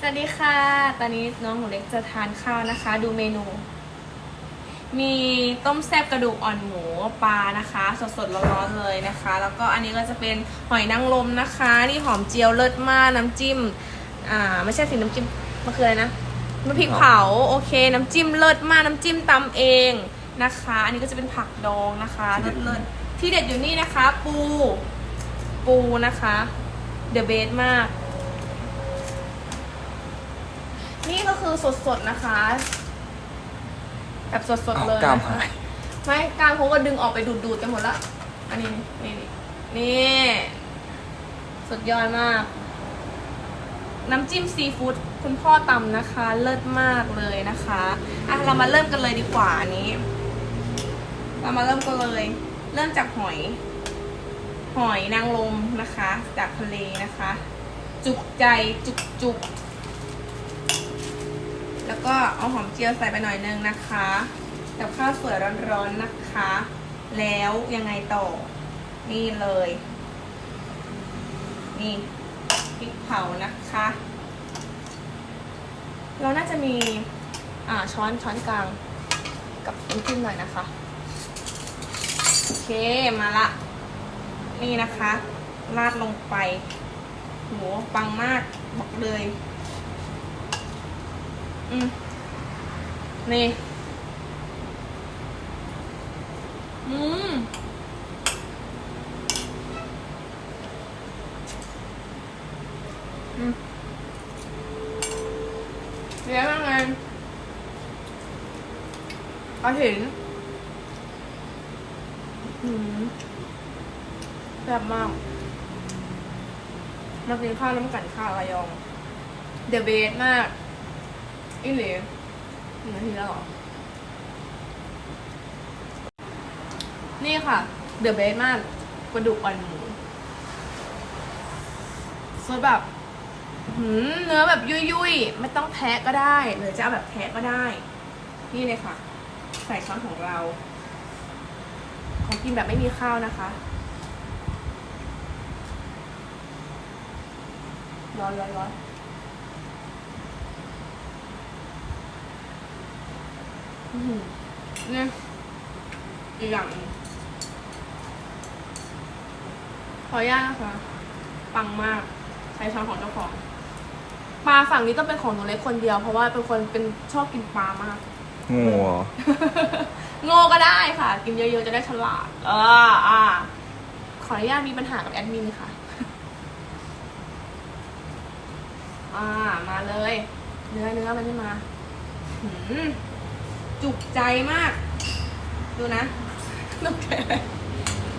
สวัสดีค่ะ ตอนนี้น้องหนูเล็กจะทานข้าวนะคะ ดูเมนู มีต้มแซ่บกระดูกอ่อนหมูปลานะคะ สดๆร้อนๆเลยนะคะ แล้วก็อันนี้ก็จะเป็นหอยนางรมนะคะ นี่หอมเจียวเลิศมากน้ำจิ้ม อ่าไม่ใช่สิน้ำจิ้มมันคืออะไรนะน้ำพริกเผาโอเค น้ำจิ้มเลิศมากน้ำจิ้มตำเองนะคะ อันนี้ก็จะเป็นผักดองนะคะเลิศๆที่เด็ดอยู่นี่นะคะ ปู ปูนะคะเดอะเบสมาก นี่ก็คือสดๆนะคะ แบบสดๆเลยกล้ามนะคะหายไม่กล้ามเขาก็ดึงออกไปดูดๆกันหมดละ อันนี้นี่นี่นี่ สุดยอดมาก น้ำจิ้มซีฟู้ดคุณพ่อตำนะคะ เลิศมากเลยนะคะอะเรามาเริ่มกันเลยดีกว่าอันนี้ เรามาเริ่มกันเลย เริ่มจากหอย หอยนางรมนะคะ จากทะเลนะคะ จุกใจจุกจุกๆ แล้วก็เอาหอมเจียวใส่ไปหน่อยนึงนะคะกับข้าวสวยร้อนๆนะคะ แล้วยังไงต่อ นี่เลย นี่พริกเผานะคะ เราน่าจะมีอ่าช้อนช้อนกลางกับน้ำจิ้มหน่อยนะคะ โอเคมาละ นี่นะคะ ราดลงไปโหปังมากบอกเลย อืมนี่ อืมอืมเดี๋ยวยังไงกระถิ่นอืมแซ่บมากมากินข้าวน้ำกันข้าวระยอง เดอะเบสมาก อีหลีหนึ่งนาทีแล้วเหรอ นี่ค่ะ เดอะเบสมากกระดูกอ่อนหมูสดแบบเนื้อแบบยุ่ยๆ ไม่ต้องแทะก็ได้หรือจะเอาแบบแทะก็ได้ นี่เลยค่ะ ใส่ช้อนของเรา ของกินแบบไม่มีข้าวนะคะร้อนร้อนร้อนอื้อหือ เนี่ยอีกอย่างหนึ่งขออนุญาตนะคะ ปังมาก ใช้ช้อนของเจ้าของ ปลาฝั่งนี้ต้องเป็นของหนูเล็กคนเดียว เพราะว่าเป็นคนเป็นชอบกินปลามากงูเหรอโง่ก็ได้ค่ะ กินเยอะๆจะได้ฉลาด เอออ่า ขออนุญาตมีปัญหากับแอดมินค่ะ อ่า มาเลย เนื้อเนื้อมันไม่มาหืม จุกใจมาก ดูนะนุกใจ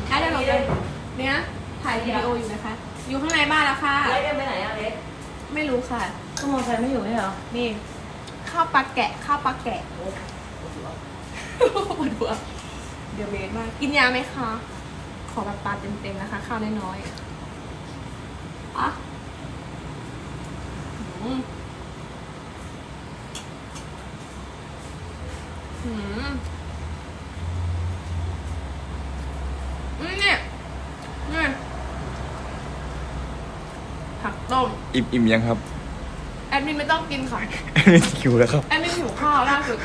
ถ้าเดี๋ยวเราจะเนี้ยถ่ายวิดีโออยู่นะคะ อยู่ข้างในบ้านแล้วค่ะแล้วจะไปไหนอะเล็กไม่รู้ค่ะ ก็มอเตอร์ไซค์ไม่อยู่ไม่เหรอ นี่ข้าวปลาแกะข้าวปลาแกะโอ้ปวดหัวปวดหัวเดี๋ยวเบสมาก กินยาไหมคะ ขอแบบปลาเต็มๆนะคะ ข้าวน้อยๆอะอืมอืมอืมเนี่ยเนี่ย ผักต้ม อิ่มอิ่มยังครับแอดมินไม่ต้องกินค่ะไม่หิวแล้วครับแอดมินหิวข้าวล่าสุด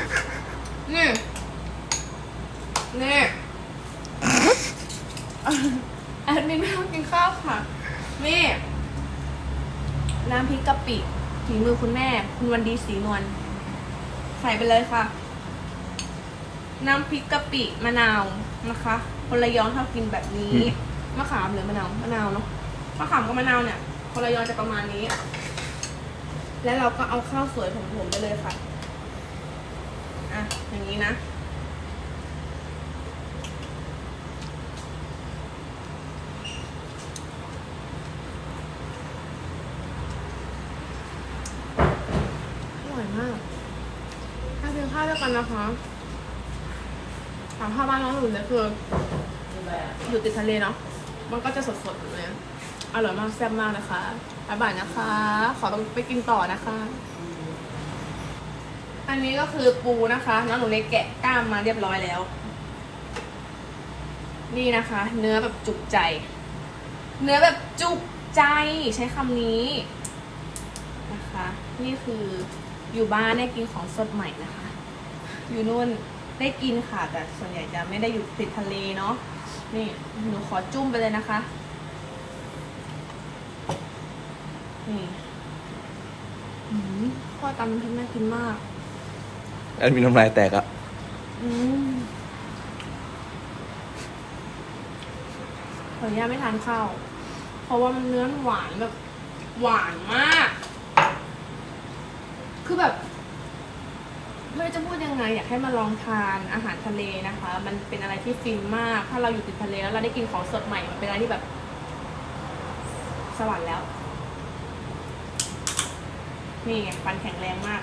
นี่ นี่แอดมินไม่ต้องกินข้าวค่ะ นี่ น้ำพริกกะปิฝีมือคุณแม่ คุณวันดีสีนวลใส่ไปเลยค่ะ น้ำพริกกะปิมะนาวนะคะ คนระยองชอบกินแบบนี้อืมมะขามหรือมะนาว มะนาวเนาะ มะขามกับมะนาวเนี่ย คนระยองจะประมาณนี้ แล้วเราก็เอาข้าวสวยผมๆไปเลยค่ะ อะ อย่างนี้นะ อร่อยมากถ้ากินข้าวด้วยกันนะคะถามข้าวบ้านน้องหนูเนี่ยคืออยู่ติดทะเลเนาะ มันก็จะสดๆอยู่เลย อร่อยมากแซ่บมากนะคะบ๊ายบายนะคะ ขอต้องไปกินต่อนะคะ อันนี้ก็คือปูนะคะน้องหนูเล็กแกะกล้ามมาเรียบร้อยแล้ว นี่นะคะ เนื้อแบบจุกใจ เนื้อแบบจุกใจใช้คำนี้นะคะนะคะ นี่คืออยู่บ้านได้กินของสดใหม่นะคะ อยู่นู่นได้กินค่ะ แต่ส่วนใหญ่จะไม่ได้อยู่ติดทะเลเนาะนี่หนูขอจุ้มไปเลยนะคะ นี่อืมข้อตำน้ำพริกน่ากินมาก แอดมินน้ำลายแตกอะอืมขออนุญาตไม่ทานข้าว เพราะว่ามันเนื้อหวานแบบ หวานมาก คือแบบ ไม่รู้จะพูดยังไง อยากให้มาลองทานอาหารทะเลนะคะ มันเป็นอะไรที่ฟินมาก ถ้าเราอยู่ติดทะเลแล้วเราได้กินของสดใหม่ มันเป็นอะไรที่แบบ สวรรค์แล้ว นี่ไงฟันแข็งแรงมาก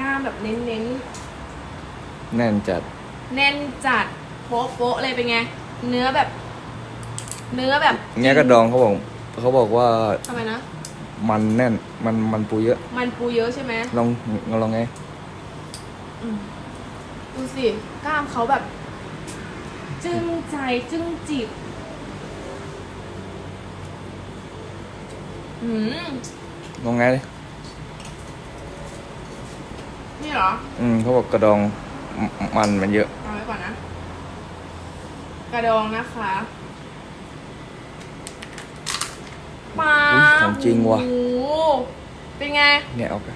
กล้ามแบบเน้นๆแน่นจัดแน่นจัดโป๊ะโป๊ะเลยเป็นไง เนื้อแบบ เนื้อแบบเงี้ยกระดองเขาบอกเขาบอกว่าทำไมนะ มันแน่นมันมันปูเยอะ มันปูเยอะใช่ไหมลองลองไงอืมดูสิกล้ามเขาแบบ จึ้งใจจึ้งจิตอืมลองไงดิ นี่เหรอ อืมเขาบอกกระดองมมันมันเยอะ เอาไว้ก่อนนะ กระดองนะคะปลาอุ๊ยของจริงว่ะ โอ้โหเป็นไง เนี่ยเอาไป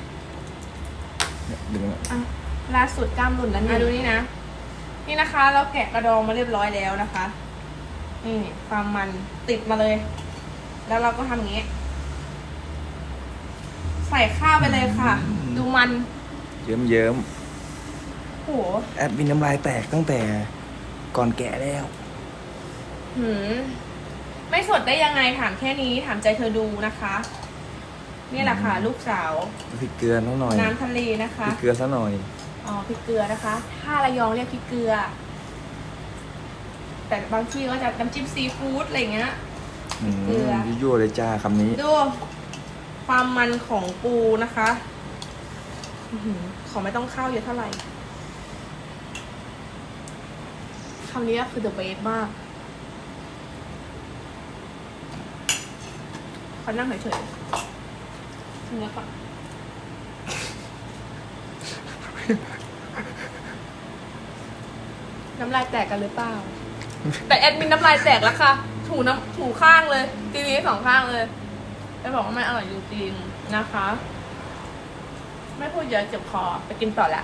เนี่ยดึงมาอะล่าสุดกล้ามหลุนแล้วนี่ดูนี่นะ นี่นะคะ เราแกะกระดองมาเรียบร้อยแล้วนะคะนี่ความมันติดมาเลย แล้วเราก็ทำอย่างนี้ ใส่ข้าวไปเลยค่ะ ดูมัน เยิ้มเยิ้มโหๆแอดมินน้ำลายแตกตั้งแต่ก่อนแกะแล้ว หืม ไม่สดได้ยังไงถามแค่นี้ ถามใจเธอดูนะคะ นี่แหละค่ะ ลูกสาว พริกเกลือนิดหน่อยน้ำทะเลนะคะพริกเกลือซะหน่อย อ๋อพริกเกลือนะคะ ถ้าระยองเรียกพริกเกลือ แต่บางที่ก็จะน้ำจิ้มซีฟู้ดอะไรอย่างเงี้ย อืมเกลือ ยั่วๆเลยจ้าคำนี้ ดู ความมันของปูนะคะอื้อหือ ขอไม่ต้องข้าวเยอะเท่าไหร่คำนี้คือ the best มาก ขอนั่งเฉยๆชิมเนื้อก่อนน้ำลายแตกกันหรือเปล่า แต่แอดมินน้ำลายแตกแล้วค่ะ ถูน้ำถูข้างเลย ทีวีสองข้างเลยไปบอกว่าไม่อร่อยอยู่จริงนะคะ ไม่พูดเยอะเจ็บคอไปกินต่อละ